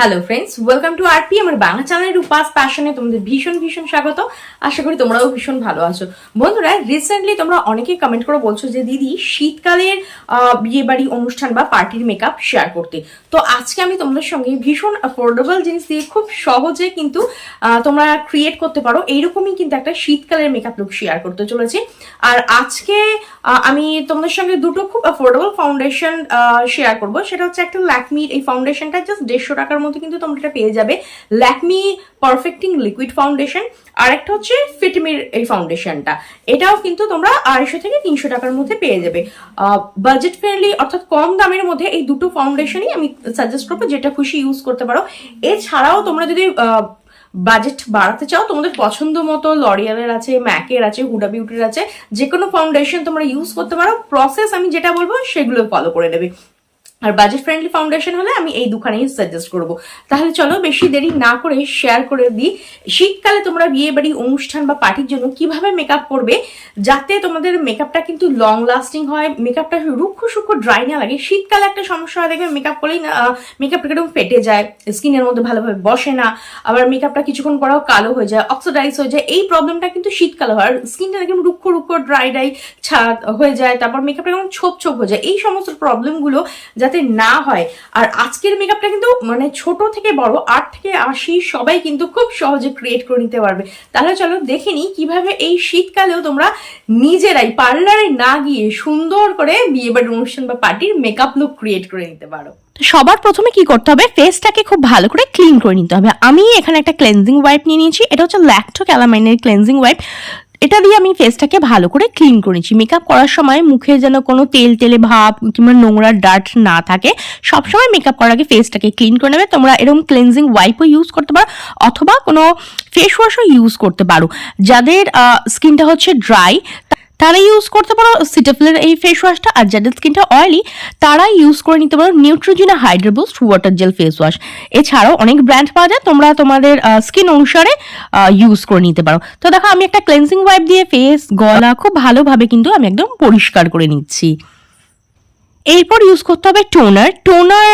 Hello friends welcome to RP আমার বাংলা চ্যানেলের উপাস প্যাশনে তোমাদের ভীষণ ভীষণ স্বাগত। আশা করি তোমরাও ভীষণ ভালো আছো। বন্ধুরা রিসেন্টলি তোমরা অনেকেই কমেন্ট করে বলছো যে, দিদি, শীতকালের বিয়ে বাড়ি অনুষ্ঠান বা পার্টির মেকআপ শেয়ার করতে। তো আজকে আমি তোমাদের সঙ্গে ভীষণ অ্যাফোর্ডেবল জিনিস দিয়ে খুব সহজে কিন্তু তোমরা ক্রিয়েট করতে পারো। এইরকমই কিন্তু একটা শীতকালের মেকআপ লুক শেয়ার করতে চলেছি। আর আজকে আমি তোমাদের সঙ্গে দুটো খুব অ্যাফোর্ডেবল ফাউন্ডেশন শেয়ার করব। সেটা হচ্ছে একটা ল্যাকমির এই ফাউন্ডেশনটা জাস্ট দেড়শো টাকার মধ্যে কিন্তু তোমরা এটা পেয়ে যাবে। ল্যাকমি পারফেক্টিং লিকুইড ফাউন্ডেশন আর একটা হচ্ছে ফিটমির এই ফাউন্ডেশনটা এটাও কিন্তু তোমরা আড়াইশো থেকে তিনশো টাকার মধ্যে পেয়ে যাবে। বাজেট ফ্রেন্ডলি অর্থাৎ কম দামের মধ্যে এই দুটো ফাউন্ডেশনই আমি সাজেস্ট করব, যেটা খুশি ইউজ করতে পারো। এছাড়াও তোমরা যদি বাজেট বাড়াতে চাও, তোমাদের পছন্দ মতো লরিয়ালের আছে ম্যাকের আছে হুডা বিউটির আছে যে কোনো ফাউন্ডেশন তোমরা ইউজ করতে পারো। প্রসেস আমি যেটা বলব, সেগুলো ফলো করে নেবে। আর বাজেট ফ্রেন্ডলি ফাউন্ডেশন হলে আমি এই দুখানেই সাজেস্ট করব। তাহলে চলো বেশি দেরি না করে শেয়ার করে দিই। শীতকালে তোমরা বিয়ে বাড়ি অনুষ্ঠান বা পার্টির জন্য কীভাবে মেকআপ করবে যাতে তোমাদের মেকআপটা কিন্তু লং লাস্টিং হয় মেকআপটা রুক্ষ সূক্ষ্ম ড্রাই না লাগে। শীতকালে একটা সমস্যা হয়, দেখবে মেকআপ করলেই না মেকআপটা একদম ফেটে যায় স্কিনের মধ্যে ভালোভাবে বসে না, আবার মেকআপটা কিছুক্ষণ পরেও কালো হয়ে যায় অক্সিডাইজ হয়ে যায়। এই প্রবলেমটা কিন্তু শীতকালে হয়। আর স্কিনটা একদম রুক্ষ রুক্ষ ড্রাই ড্রাই ছাদ হয়ে যায়, তারপর মেকআপটা কেমন ছোপ ছোপ হয়ে যায়। এই সমস্ত প্রবলেমগুলো যাতে না হয়। আর আজকের মেকআপটা কিন্তু মানে ছোট থেকে বড়, আট থেকে আশি সবাই কিন্তু খুব সহজে ক্রিয়েট করে নিতে পারবে। তাহলে চলো দেখে নিই কীভাবে এই শীতকালেও তোমরা নিজেরাই পার্লারে না গিয়ে সুন্দর করে বিয়ে বাড়ির অনুষ্ঠান বা পার্টির মেকআপ লুক ক্রিয়েট করে নিতে পারো। সবার প্রথমে কি করতে হবে? ফেসটাকে খুব ভালো করে ক্লিন করে নিতে হবে। আমি এখানে একটা ক্লেনজিং ওয়াইপ নিয়ে নিয়েছি। এটা হচ্ছে ল্যাকটো ক্যালামাইনের ক্লেনজিং ওয়াইপ এটা দিয়ে আমি ফেসটাকে ভালো করে ক্লিন করেছি মেকআপ করার সময় মুখে যেন কোনো তেল তেলে ভাব কিংবা নোংরা ডার্ট না থাকে, সবসময় মেকআপ করার আগে ফেসটাকে ক্লিন করে নেবে। তোমরা এরকম ক্লিনজিং ওয়াইপও ইউজ করতে পারো, অথবা কোনো ফেস ওয়াশও ইউজ করতে পারো। যাদের স্কিনটা হচ্ছে ড্রাই তারা ইউজ করতে পারো সিটাফিলের এই ফেস ওয়াশটা আর যাদের স্কিনটা অয়েলি তারা ইউজ করে নিতে পারো Neutrogena hydro boost water gel face wash এছাড়াও অনেক ব্র্যান্ড পাওয়া যায়, তোমরা তোমাদের স্কিন অনুসারে ইউজ করে নিতে পারো। তো দেখো, আমি একটা ক্লেন্সিং ওয়াইপ দিয়ে ফেস গলা খুব ভালোভাবে কিন্তু আমি একদম পরিষ্কার করে নিচ্ছি। এরপর ইউজ করতে হবে টোনার টোনার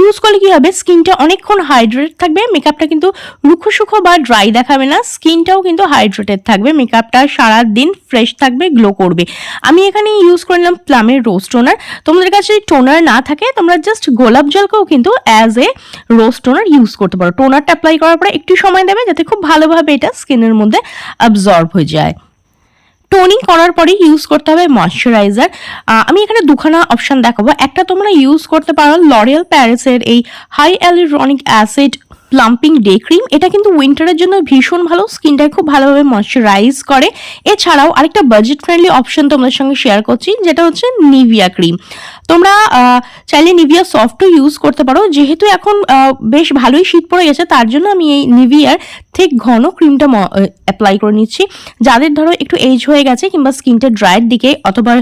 ইউজ করলে কি হবে? স্কিনটা অনেকক্ষণ হাইড্রেট থাকবে। মেকআপটা কিন্তু রুক্ষ সুখো বা ড্রাই দেখাবে না। স্কিনটাও কিন্তু হাইড্রেটেড থাকবে। মেকআপটা সারা দিন ফ্রেশ থাকবে গ্লো করবে। আমি এখানে ইউজ করে নিলাম প্লামের রোজ টোনার তোমাদের কাছে টোনার না থাকে, তোমরা জাস্ট গোলাপ জলকেও কিন্তু as a rose toner use করতে পারো। টোনারটা অ্যাপ্লাই করার পরে একটু সময় দেবে যাতে খুব ভালোভাবে এটা স্কিনের মধ্যে অ্যাবজর্ব হয়ে যায়। টোনিং করার পরে ইউজ করতে হবে ময়শ্চারাইজার আমি এখানে দুখানা অপশান দেখাবো। একটা তোমরা ইউজ করতে পারো লরিয়াল প্যারিসের এই hyaluronic acid plumping day cream এটা কিন্তু উইন্টারের জন্য ভীষণ ভালো, স্কিনটাকে খুব ভালোভাবে ময়শ্চারাইজ করে। এছাড়াও আরেকটা বাজেট ফ্রেন্ডলি অপশন তোমাদের সঙ্গে শেয়ার করছি, যেটা হচ্ছে নিভিয়া ক্রিম তোমরা চাইলে নিভিয়া সফটও ইউজ করতে পারো, যেহেতু এখন বেশ ভালোই শীত পড়ে গেছে, তার জন্য আমি এই নিভিয়ার ঠিক ঘন ক্রিমটা অ্যাপ্লাই করে নিচ্ছি। যাদের ধরো একটু এজ হয়ে গেছে কিংবা স্কিনটা ড্রাইয়ের দিকে, অথবা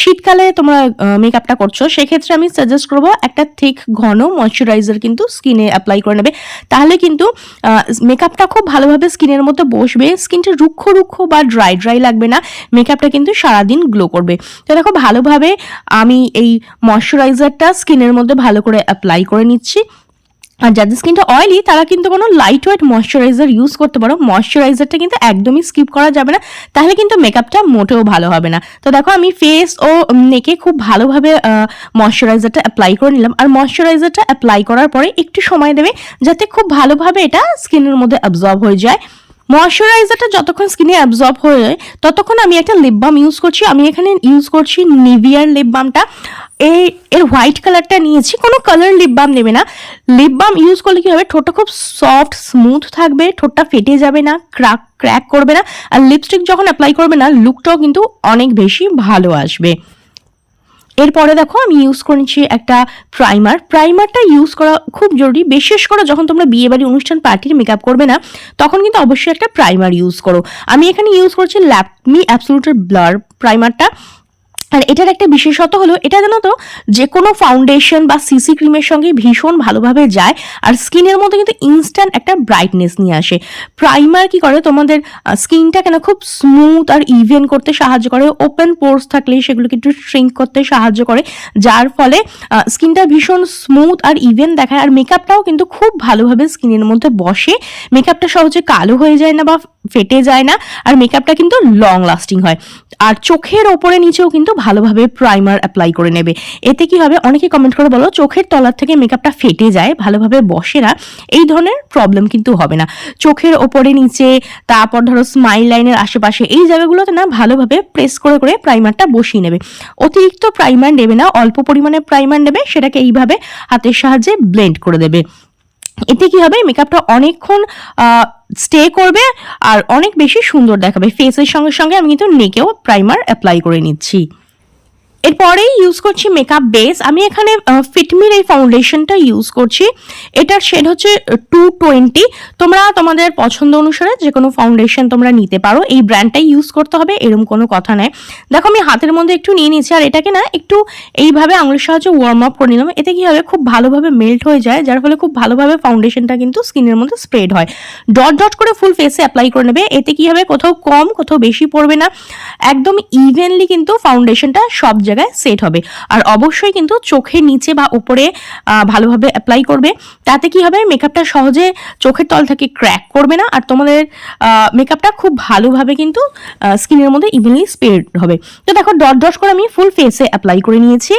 শীতকালে তোমরা মেকআপটা করছ, সেক্ষেত্রে আমি সাজেস্ট করব একটা ঠিক ঘন ময়শ্চারাইজার কিন্তু স্কিনে অ্যাপ্লাই করে নেবে। তাহলে কিন্তু মেকআপটা খুব ভালোভাবে স্কিনের মধ্যে বসবে। স্কিনটা রুক্ষ রুক্ষ বা ড্রাই ড্রাই লাগবে না। মেকআপটা কিন্তু সারাদিন গ্লো করবে। তো দেখো, ভালোভাবে আমি এই ময়শ্চারাইজারটা স্কিনের মধ্যে ভালো করে অ্যাপ্লাই করে নিচ্ছি। আর যাদের স্কিনটা অয়েলি তারা কিন্তু কোনো লাইট ওয়েট ময়শ্চারাইজার ইউজ করতে পারো। ময়শ্চারাইজারটা কিন্তু একদমই স্কিপ করা যাবে না। তাহলে কিন্তু মেকআপটা মোটেও ভালো হবে না। তো দেখো, আমি ফেস ও নেকে খুব ভালোভাবে ময়শ্চারাইজারটা অ্যাপ্লাই করে নিলাম। আর ময়শ্চারাইজারটা অ্যাপ্লাই করার পরে একটু সময় দেবে যাতে খুব ভালোভাবে এটা স্কিনের মধ্যে অ্যাবজর্ব হয়ে যায়। ময়শ্চারাইজারটা যতক্ষণ স্কিনে অ্যাবজর্ব হয়ে যায়, ততক্ষণ আমি একটা লিপ বাম ইউজ করছি। আমি এখানে ইউজ করছি নিভিয়ার লিপ বামটা এই, এর হোয়াইট কালারটা নিয়েছি, কোনো কালার লিপ বাম নেবে না। লিপ বাম ইউজ করলে কি হবে? ঠোঁটটা খুব সফট স্মুথ থাকবে, ঠোঁটটা ফেটে যাবে না ক্রাক ক্র্যাক করবে না, আর লিপস্টিক যখন অ্যাপ্লাই করবে না লুকটাও কিন্তু অনেক বেশি ভালো আসবে। এরপরে দেখো, আমি ইউজ করেছি একটা প্রাইমার প্রাইমারটা ইউজ করা খুব জরুরি, বিশেষ করে যখন তোমরা বিয়ে বাড়ি অনুষ্ঠান পার্টির মেকআপ করবে না, তখন কিন্তু অবশ্যই একটা প্রাইমার ইউজ করো। আমি এখানে ইউজ করছি ল্যাপমি অ্যাবসোলুটের ব্লার প্রাইমারটা আর এটার একটা বিশেষত্ব হলো, এটা জানো তো যে কোনো ফাউন্ডেশন বা সিসি ক্রিমের সঙ্গে ভীষণ ভালোভাবে যায় আর স্কিনের মধ্যে কিন্তু ইনস্ট্যান্ট একটা ব্রাইটনেস নিয়ে আসে। প্রাইমার কি করে? তোমাদের স্কিনটা কেন খুব স্মুথ আর ইভেন করতে সাহায্য করে ওপেন পোর্স থাকলে সেগুলোকে একটু শ্রিঙ্ক করতে সাহায্য করে, যার ফলে স্কিনটা ভীষণ স্মুথ আর ইভেন দেখায় আর মেকআপটাও কিন্তু খুব ভালোভাবে স্কিনের মধ্যে বসে। মেকআপটা সহজে কালো হয়ে যায় না বা ফেটে যায় না, আর মেকআপটা কিন্তু লং লাস্টিং হয়। আর চোখের ওপরে নিচেও কিন্তু ভালোভাবে প্রাইমার অ্যাপ্লাই করে নেবে। এতে কি হবে? অনেকে কমেন্ট করে বলো, চোখের তলার থেকে মেকআপটা ফেটে যায়, ভালোভাবে বসে না। এই ধরনের প্রবলেম কিন্তু হবে না। চোখের ওপরে নিচে, তারপর ধরো স্মাইল লাইনের আশেপাশে, এই জায়গাগুলোতে না ভালোভাবে প্রেস করে করে প্রাইমারটা বসিয়ে নেবে। অতিরিক্ত প্রাইমার নেবে না, অল্প পরিমাণে প্রাইমার নেবে, সেটাকে এইভাবে হাতের সাহায্যে ব্লেন্ড করে দেবে। এতে কি হবে? মেকআপটা অনেকক্ষণ স্টে করবে আর অনেক বেশি সুন্দর দেখাবে। ফেসের সঙ্গে সঙ্গে আমি কিন্তু নেকেও প্রাইমার অ্যাপ্লাই করে নিচ্ছি। এরপরেই ইউজ করছি মেকআপ বেস আমি এখানে ফিটমির এই ফাউন্ডেশনটা ইউজ করছি। এটার শেড হচ্ছে টু টোয়েন্টি তোমরা তোমাদের পছন্দ অনুসারে যে কোনো ফাউন্ডেশন তোমরা নিতে পারো। এই ব্র্যান্ডটাই ইউজ করতে হবে এরকম কোনো কথা নেই। দেখো, আমি হাতের মধ্যে একটু নিয়ে নিচ্ছি আর এটাকে না একটু এইভাবে আঙুলের সাহায্যে ওয়ার্ম আপ করে নিলাম। এতে কী হবে? খুব ভালোভাবে মেল্ট হয়ে যায়, যার ফলে খুব ভালোভাবে ফাউন্ডেশনটা কিন্তু স্কিনের মধ্যে স্প্রেড হয়। ডট ডট করে ফুল ফেসে অ্যাপ্লাই করে নেবে। এতে কী হবে? কোথাও কম, কোথাও বেশি পড়বে না। একদম ইভেনলি কিন্তু ফাউন্ডেশনটা সব জায়গায় সেট হবে। আর অবশ্যই কিন্তু চোখের নিচে বা উপরে ভালোভাবে অ্যাপ্লাই করবে। তাতে কি হবে? মেকআপটা সহজে চোখের তল থেকে ক্র্যাক করবে না। আর তোমাদের মেকআপটা খুব ভালোভাবে কিন্তু স্কিনের মধ্যে ইভেনলি স্পেড হবে। তো দেখো দশ দশ করে আমি ফুল ফেসে অ্যাপ্লাই করে নিয়েছি।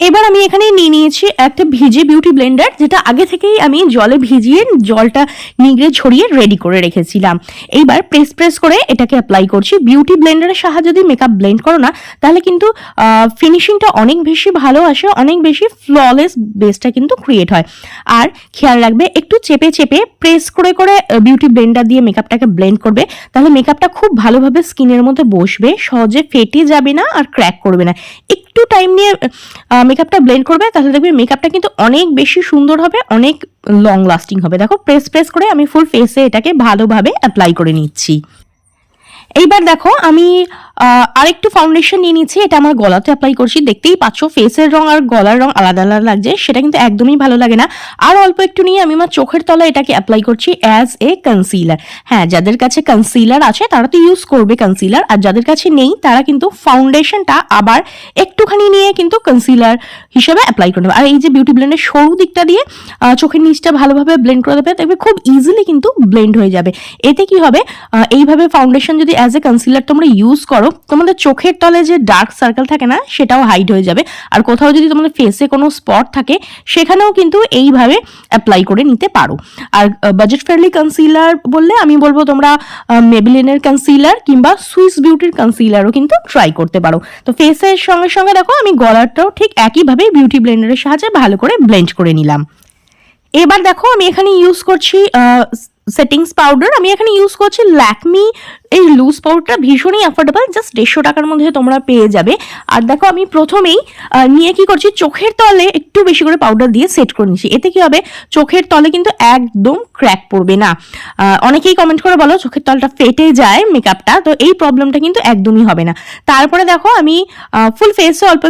এবার আমি এখানে নিয়ে নিয়েছি একটা ভিজে বিউটি ব্লেন্ডার যেটা আগে থেকেই আমি জলে ভিজিয়ে জলটা নিগড়ে ছড়িয়ে রেডি করে রেখেছিলাম। এইবার প্রেস প্রেস করে এটাকে অ্যাপ্লাই করছি। বিউটি ব্লেন্ডারের সাহায্যে যদি মেকআপ ব্লেন্ড করো না, তাহলে কিন্তু ফিনিশিংটা অনেক বেশি ভালো আসে, অনেক বেশি ফ্ললেস বেসটা কিন্তু ক্রিয়েট হয়। আর খেয়াল রাখবে, একটু চেপে চেপে প্রেস করে করে বিউটি ব্লেন্ডার দিয়ে মেকআপটাকে ব্লেন্ড করবে, তাহলে মেকআপটা খুব ভালোভাবে স্কিনের মধ্যে বসবে, সহজে ফেটে যাবে না আর ক্র্যাক করবে না। একটু টাইম নিয়ে মেকআপটা ব্লেন্ড করবে, তাহলে দেখবে মেকআপটা কিন্তু অনেক বেশি সুন্দর হবে, অনেক লং লাস্টিং হবে। দেখো প্রেস প্রেস করে আমি ফুল ফেসে এটাকে ভালোভাবে অ্যাপ্লাই করে নিচ্ছি। এইবার দেখো, আমি আরেকটু ফাউন্ডেশন নিয়ে নিচ্ছি, এটা আমার গলাতে অ্যাপ্লাই করছি। দেখতেই পাচ্ছ ফেসের রং আর গলার রং আলাদা আলাদা লাগছে, সেটা কিন্তু একদমই ভালো লাগে না। আর অল্প একটু নিয়ে আমি আমার চোখের তলায় এটাকে অ্যাপ্লাই করছি অ্যাজ এ কনসিলার হ্যাঁ যাদের কাছে কনসিলার আছে, তারা তো ইউজ করবে কনসিলার আর যাদের কাছে নেই, তারা কিন্তু ফাউন্ডেশনটা আবার একটুখানি নিয়ে কিন্তু কনসিলার হিসেবে অ্যাপ্লাই করে আর এই যে বিউটি ব্লেন্ডের সরু দিকটা দিয়ে চোখের নিচটা ভালোভাবে ব্লেন্ড করে দেবে, দেখবে খুব ইজিলি কিন্তু ব্লেন্ড হয়ে যাবে। এতে কি হবে? এইভাবে ফাউন্ডেশন যদি অ্যাজ এ কনসিলার তোমরা ইউজ করো তোমাদের চোখের তলে যে ডার্ক সার্কেল থাকে না, সেটাও হাইড হয়ে যাবে। আর কোথাও যদি তোমাদের ফেসে কোনো স্পট থাকে, সেখানেও কিন্তু এইভাবে অ্যাপ্লাই করে নিতে পারো। আর বাজেট ফ্রেন্ডলি কনসিলার বললে আমি বলব তোমরা মেবিলিনের কনসিলার কিংবা সুইস বিউটির কনসিলারও কিন্তু ট্রাই করতে পারো। তো ফেসের সঙ্গে সঙ্গে দেখো, আমি গলারটাও ঠিক একইভাবে বিউটি ব্লেন্ডারের সাহায্যে ভালো করে ব্লেন্ড করে নিলাম। এবার দেখো, আমি এখানে ইউজ করছি সেটিংস পাউডার আমি এখানে ইউজ করছি ল্যাকমি এই লুজ পাউডারটা ভীষণই অ্যাফোর্ডেবল জাস্ট দেড়শো টাকার মধ্যে তোমরা পেয়ে যাবে। আর দেখো আমি প্রথমেই নিয়ে কি করছি, চোখের তলে একটু বেশি করে পাউডার দিয়ে সেট করে নিচ্ছি এতে কি হবে, চোখের তলে কিন্তু একদম ক্র্যাক পড়বে না। অনেকেই কমেন্ট করে বলো, চোখের তলটা ফেটে যায় মেকআপটা তো এই প্রবলেমটা কিন্তু একদমই হবে না। তারপরে দেখো আমি ফুল ফেসে অল্প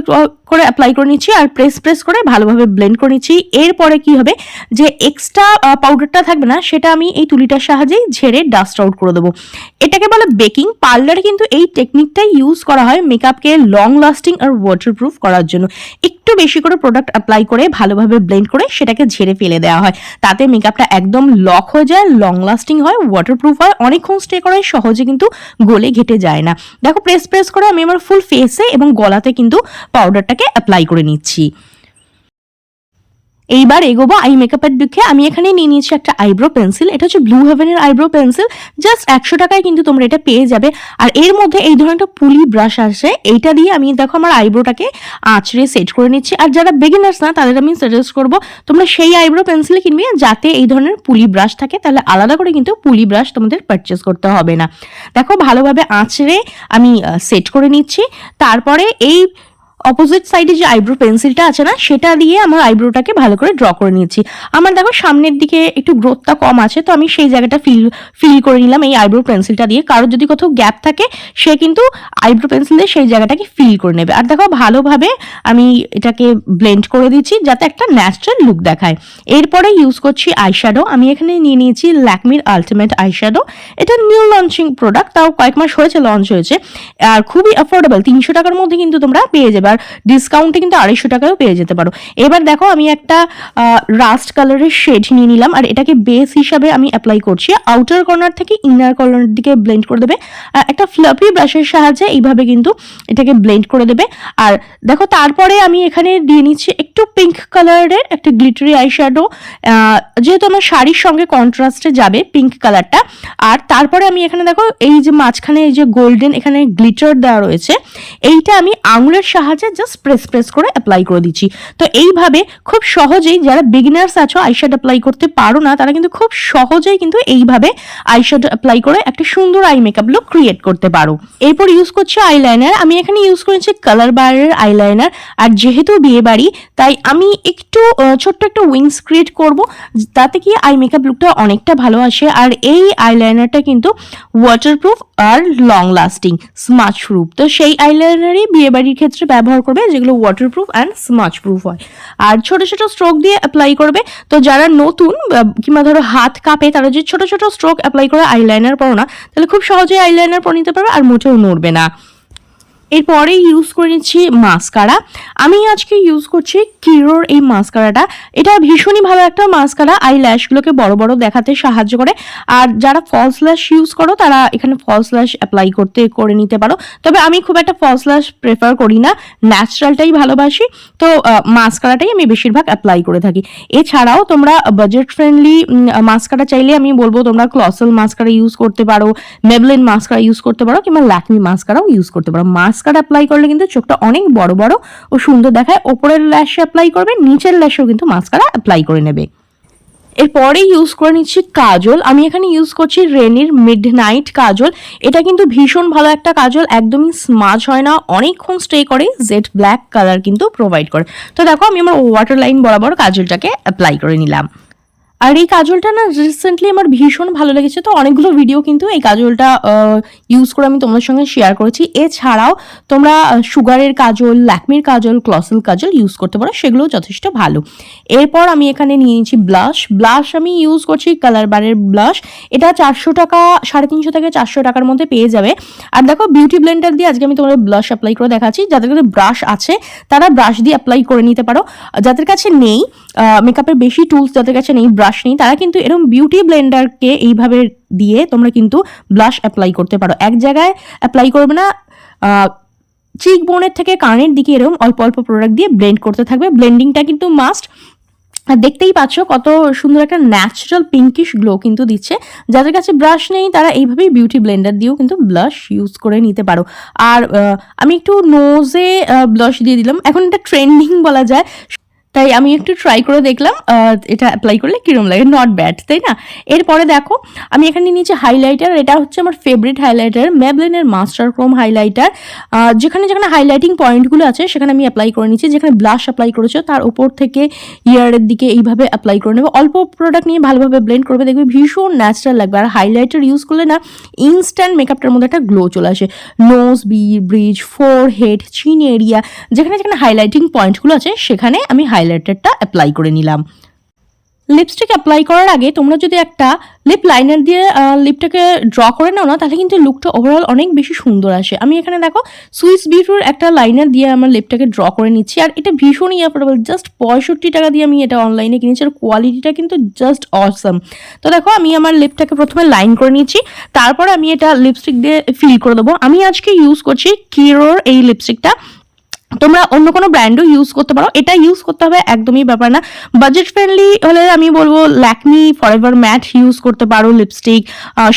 করে অ্যাপ্লাই করে নিচ্ছি আর প্রেস প্রেস করে ভালোভাবে ব্লেন্ড করে নিচ্ছি। এরপরে কি হবে? যে এক্সট্রা পাউডারটা থাকবে না, সেটা আমি এই তুলিটার সাহায্যেই ঝেড়ে ডাস্ট আউট করে দেবো। এটাকে বলে বেকিং পার্লারে কিন্তু এই টেকনিকটাই ইউজ করা হয় মেকআপকে লং লাস্টিং আর ওয়াটারপ্রুফ করার জন্য। একটু বেশি করে প্রোডাক্ট অ্যাপ্লাই করে ভালোভাবে ব্লেন্ড করে সেটাকে ঝেড়ে ফেলে দেওয়া হয়। তাতে মেকআপটা একদম লক হয়ে যায় লং লাস্টিং হয় ওয়াটারপ্রুফ হয়। অনেকক্ষণ স্টে করে সহজে কিন্তু গলে ঘেটে যায় না। দেখো প্রেস প্রেস করে আমি আমার ফুল ফেসে এবং গলাতে কিন্তু পাউডারটাকে অ্যাপ্লাই করে নিচ্ছি। এইবার এগোবো আই মেকআপের দিকে। আমি এখানে নিয়ে নিয়েছি একটা আইব্রো পেন্সিল এটা হচ্ছে ব্লু হেভেনের আইব্রো পেন্সিল জাস্ট একশো টাকায় কিন্তু তোমরা এটা পেয়ে যাবে। আর এর মধ্যে এই ধরনের একটা পুলি ব্রাশ আসে এইটা দিয়ে আমি দেখো আমার আইব্রোটাকে আঁচড়ে সেট করে নিচ্ছি। আর যারা বিগিনার্স না, তাদের আমি সাজেস্ট করব, তোমরা সেই আইব্রো পেন্সিল কিনবে যাতে এই ধরনের পুলি ব্রাশ থাকে। তাহলে আলাদা করে কিন্তু পুলি ব্রাশ তোমাদের পারচেস করতে হবে না। দেখো ভালোভাবে আঁচড়ে আমি সেট করে নিচ্ছি। তারপরে এই অপোজিট সাইডে যে আইব্রো পেন্সিলটা আছে না, সেটা দিয়ে আমার আইব্রোটাকে ভালো করে ড্র করে নিয়েছি। আমার দেখো সামনের দিকে একটু গ্রোথটা কম আছে, তো আমি সেই জায়গাটা ফিল ফিল করে নিলাম এই আইব্রো পেন্সিলটা দিয়ে। কারোর যদি কোথাও গ্যাপ থাকে, সে কিন্তু আইব্রো পেন্সিল দিয়ে সেই জায়গাটাকে ফিল করে নেবে। আর দেখো ভালোভাবে আমি এটাকে ব্লেন্ড করে দিচ্ছি যাতে একটা ন্যাচারাল লুক দেখায়। এরপরে ইউজ করছি আইশ্যাডো আমি এখানে নিয়ে নিয়েছি ল্যাকমির আলটিমেট আইশ্যাডো এটা নিউ লঞ্চিং প্রোডাক্ট তাও কয়েক মাস হয়েছে লঞ্চ হয়েছে। আর খুবই অ্যাফোর্ডেবল তিনশো টাকার মধ্যে কিন্তু তোমরা পেয়ে যাবে। আর ডিসকাউন্টে কিন্তু আড়াইশো টাকায়ও পেয়ে যেতে পারো। এবার দেখো আমি একটা রাস্ট কালারের শেড নিয়ে নিলাম, আর এটাকে বেস হিসাবে আমি অ্যাপ্লাই করছি। আউটার কর্নার থেকে ইনার কর্নার দিকে ব্লেন্ড করে দেবে। একটা ফ্লাপি ব্রাশের সাহায্যে এইভাবে কিন্তু এটাকে ব্লেন্ড করে দেবে। আর দেখো তারপরে আমি এখানে দিয়ে নিচ্ছি একটু পিঙ্ক কালারের একটা গ্লিটারি আইশ্যাডো যেহেতু আমার শাড়ির সঙ্গে কন্ট্রাস্টে যাবে পিঙ্ক কালারটা আর তারপরে আমি এখানে দেখো এই যে মাঝখানে এই যে গোল্ডেন এখানে গ্লিটার দেওয়া রয়েছে, এইটা আমি আঙুলের সাহায্যে জাস্ট প্রেস প্রেস করে অ্যাপ্লাই করে দিচ্ছি। তো এইভাবে খুব সহজেই যারা বিগিনার্স আছো আইশ্যাডো অ্যাপ্লাই করতে পারো না, তারা কিন্তু খুব সহজেই কিন্তু এইভাবে আইশ্যাডো অ্যাপ্লাই করে একটা সুন্দর আই মেকআপ লুক ক্রিয়েট করতে পারো। এরপর ইউজ করছি আইলাইনার আমি এখানে ইউজ করেছি কালার বারের আইলাইনার আর যেহেতু বিয়ে বাড়ি, তাই আমি একটু ছোট্ট একটা উইংস ক্রিয়েট করব, তাতে কি আই মেকআপ লুকটা অনেকটা ভালো আসে। আর এই আইলাইনারটা কিন্তু ওয়াটারপ্রুফ আর লং লাস্টিং স্মাচ প্রুফ তো সেই আইলাইনারই বিয়ে বাড়ির ক্ষেত্রে ব্যবহার করবে যেগুলো ওয়াটারপ্রুফ অ্যান্ড স্মাচ প্রুফ হয়। আর ছোট ছোট স্ট্রোক দিয়ে অ্যাপ্লাই করবে, তো যারা নতুন কিংবা ধরো হাত কাঁপে, তারা যদি ছোট ছোট স্ট্রোক অ্যাপ্লাই করে আইলাইনার পরো না, তাহলে খুব সহজেই আইলাইনার পরে নিতে পারবে আর মোটেও নড়বে না। এরপরে ইউজ করে নিচ্ছি মাস্কারা আমি আজকে ইউজ করছি কিরোর এই মাস্কারাটা এটা ভীষণই ভালো একটা মাস্কারা আই ল্যাশগুলোকে বড় বড় দেখাতে সাহায্য করে। আর যারা ফলস ল্যাশ ইউজ করো, তারা এখানে ফলস ল্যাশ অ্যাপ্লাই করতে, করে নিতে পারো। তবে আমি খুব একটা ফলস ল্যাশ প্রেফার করি না। ন্যাচারালটাই ভালোবাসি। তো মাস্কারাটাই আমি বেশিরভাগ অ্যাপ্লাই করে থাকি। এছাড়াও তোমরা বাজেট ফ্রেন্ডলি মাস্কারা চাইলে আমি বলব তোমরা ক্লসেল মাস্কারা ইউজ করতে পারো মেবলিন মাস্কারা ইউজ করতে পারো, কিংবা ল্যাকমি মাস্কারাও ইউজ করতে পারো। মাস্কারা অ্যাপ্লাই করলে কিন্তু চোখটা অনেক বড় বড় ও সুন্দর দেখায়। ওপরের ল্যাশ অ্যাপ্লাই করবে, নিচের ল্যাশেও কিন্তু মাস্কারা অ্যাপ্লাই করে নেবে। এরপরে ইউজ করে নিচ্ছি কাজল। আমি এখানে ইউজ করছি রেনির মিড নাইট কাজল। এটা কিন্তু ভীষণ ভালো একটা কাজল, একদমই স্মাজ হয় না, অনেকক্ষণ স্টে করে জেড ব্ল্যাক কালার কিন্তু প্রোভাইড করে। তো দেখো, আমি আমার ওয়াটার লাইন বরাবর কাজলটাকে অ্যাপ্লাই করে নিলাম। আর এই কাজলটা না রিসেন্টলি আমার ভীষণ ভালো লেগেছে। তো অনেকগুলো ভিডিও কিন্তু এই কাজলটা ইউজ করে আমি তোমাদের সঙ্গে শেয়ার করেছি। এছাড়াও তোমরা সুগারের কাজল, ল্যাকমির কাজল, ক্লসেল কাজল ইউজ করতে পারো সেগুলো যথেষ্ট ভালো। এরপর আমি এখানে নিয়ে নিয়েছি ব্লাশ ব্লাশ আমি ইউজ করছি কালার বারের ব্লাশ এটা চারশো টাকা, সাড়ে তিনশো থেকে চারশো টাকার মধ্যে পেয়ে যাবে। আর দেখো বিউটি ব্লেন্ডার দিয়ে আজকে আমি তোমাদের ব্লাশ অ্যাপ্লাই করে দেখাচ্ছি। যাদের কাছে ব্রাশ আছে, তারা ব্রাশ দিয়ে অ্যাপ্লাই করে নিতে পারো। যাদের কাছে নেই মেকআপের বেশি টুলস যাদের কাছে নেই ব্রাশ নেই তারা কিন্তু এরকম বিউটি ব্লেন্ডারকে এইভাবে দিয়ে তোমরা কিন্তু ব্লাশ অ্যাপ্লাই করতে পারো। এক জায়গায় অ্যাপ্লাই করবে না চিক বোনের থেকে কানের দিকে এরকম অল্প অল্প প্রোডাক্ট দিয়ে ব্লেন্ড করতে থাকবে। ব্লেন্ডিংটা কিন্তু মাস্ট দেখতেই পাচ্ছ কত সুন্দর একটা ন্যাচারাল পিঙ্কিশ গ্লো কিন্তু দিচ্ছে। যাদের কাছে ব্রাশ নেই, তারা এইভাবেই বিউটি ব্লেন্ডার দিয়েও কিন্তু ব্লাশ ইউজ করে নিতে পারো। আর আমি একটু নোজে ব্লাশ দিয়ে দিলাম। এখন এটা ট্রেন্ডিং বলা যায়। তাই আমি একটু ট্রাই করে দেখলাম এটা অ্যাপ্লাই করলে কিরম লাগে? নট ব্যাড তাই না? এরপরে দেখো, আমি এখানে নিচে হাইলাইটার এটা হচ্ছে আমার ফেভারিট হাইলাইটার ম্যাবলিনের মাস্টার ক্রোম হাইলাইটার যেখানে যেখানে হাইলাইটিং পয়েন্টগুলো আছে, সেখানে আমি অ্যাপ্লাই করে নিচ্ছি যেখানে ব্লাশ অ্যাপ্লাই করেছ, তার উপর থেকে ইয়ারের দিকে এইভাবে অ্যাপ্লাই করে নেবে। অল্প প্রোডাক্ট নিয়ে ভালোভাবে ব্লেন্ড করবে, দেখবে ভীষণ ন্যাচারাল লাগবে। আর হাইলাইটার ইউজ করলে না ইনস্ট্যান্ট মেকআপটার মধ্যে একটা গ্লো চলে আসে। নোজ বি bridge forehead chin area যেখানে যেখানে হাইলাইটিং পয়েন্টগুলো আছে, সেখানে আমি হাইলাইটারটা অ্যাপ্লাই করে নিলাম। লিপস্টিক অ্যাপ্লাই করার আগে তোমরা যদি একটা লিপ লাইনার দিয়ে লিপটাকে ড্র করে নাও না, তাহলে কিন্তু লুকটা ওভারঅল অনেক বেশি সুন্দর আসে। আমি এখানে দেখো সুইস বিউটির একটা লাইনার দিয়ে আমার লিপটাকে ড্র করে নিচ্ছি, আর এটা ভীষণই অ্যাফোর্ডেবল জাস্ট পঁয়ষট্টি টাকা দিয়ে আমি এটা অনলাইনে কিনেছি, আর কোয়ালিটিটা কিন্তু জাস্ট অসম তো দেখো, আমি আমার লিপটাকে প্রথমে লাইন করে নিচ্ছি, তারপরে আমি এটা লিপস্টিক দিয়ে ফিল করে দেবো। আমি আজকে ইউজ করছি কিরোর এই লিপস্টিকটা তোমরা অন্য কোনো ব্র্যান্ডও ইউজ করতে পারো। এটা ইউজ করতে হবে একদমই ব্যাপার না। বাজেট ফ্রেন্ডলি হলে আমি বলব ল্যাকমি ফরএভার ম্যাট ইউজ করতে পারো লিপস্টিক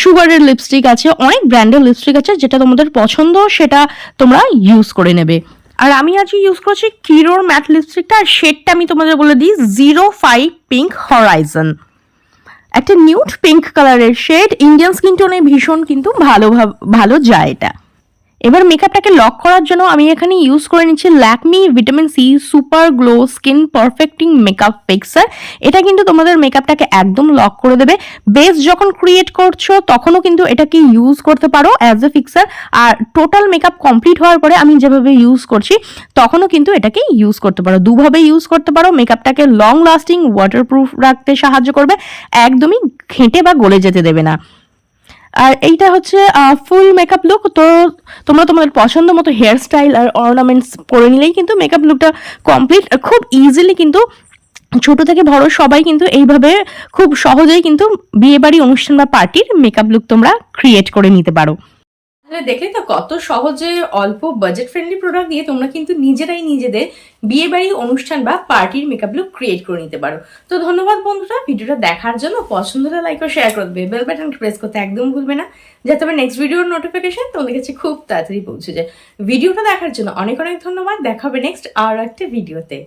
সুগারের লিপস্টিক আছে, অনেক ব্র্যান্ডের লিপস্টিক আছে যেটা তোমাদের পছন্দ সেটা তোমরা ইউজ করে নেবে। আর আমি আজকে ইউজ করছি কিরোর ম্যাট লিপস্টিকটা আর শেডটা আমি তোমাদের বলে দিই জিরো ফাইভ পিঙ্ক হরাইজন একটা নিউট পিঙ্ক কালারের শেড ইন্ডিয়ান স্কিন টোনে ভীষণ কিন্তু ভালো ভালো যায় এটা। এবার মেকআপটাকে লক করার জন্য আমি এখানে ইউজ করে নিচ্ছি Lakme vitamin C super glow skin perfecting makeup fixer এটা কিন্তু তোমাদের মেকআপটাকে একদম লক করে দেবে। বেস যখন ক্রিয়েট করছ, তখনও কিন্তু এটাকে ইউজ করতে পারো অ্যাজ এ ফিক্সার আর টোটাল মেকআপ কমপ্লিট হওয়ার পরে আমি যেভাবে ইউজ করছি, তখনও কিন্তু এটাকে ইউজ করতে পারো। দুভাবে ইউজ করতে পারো। মেকআপটাকে লং লাস্টিং ওয়াটারপ্রুফ রাখতে সাহায্য করবে। একদমই ঘেঁটে বা গলে যেতে দেবে না। আর এইটা হচ্ছে ফুল মেকআপ লুক তো তোমরা তোমাদের পছন্দ মতো হেয়ার স্টাইল আর অর্নামেন্টস করে নিলেই কিন্তু মেকআপ লুকটা কমপ্লিট খুব ইজিলি কিন্তু ছোট থেকে বড় সবাই কিন্তু এইভাবে খুব সহজেই কিন্তু বিয়েবাড়ি অনুষ্ঠান বা পার্টির মেকআপ লুক তোমরা ক্রিয়েট করে নিতে পারো। তাহলে দেখলে তো কত সহজে অল্প বাজেট ফ্রেন্ডলি প্রোডাক্ট দিয়ে তোমরা কিন্তু নিজেরাই নিজেদের বিয়ে বাড়ি অনুষ্ঠান বা পার্টির মেকআপ লুক ক্রিয়েট করে নিতে পারো। তো ধন্যবাদ বন্ধুরা, ভিডিওটা দেখার জন্য পছন্দ হলে লাইক ও শেয়ার করে দেবে। বেল বাটন প্রেস করতে একদম ভুলবে না, যাতে আমার নেক্সট ভিডিওর নোটিফিকেশন তোমাদের কাছে খুব তাড়াতাড়ি পৌঁছে যায়। ভিডিওটা দেখার জন্য অনেক অনেক ধন্যবাদ, দেখা হবে নেক্সট আর একটা ভিডিওতে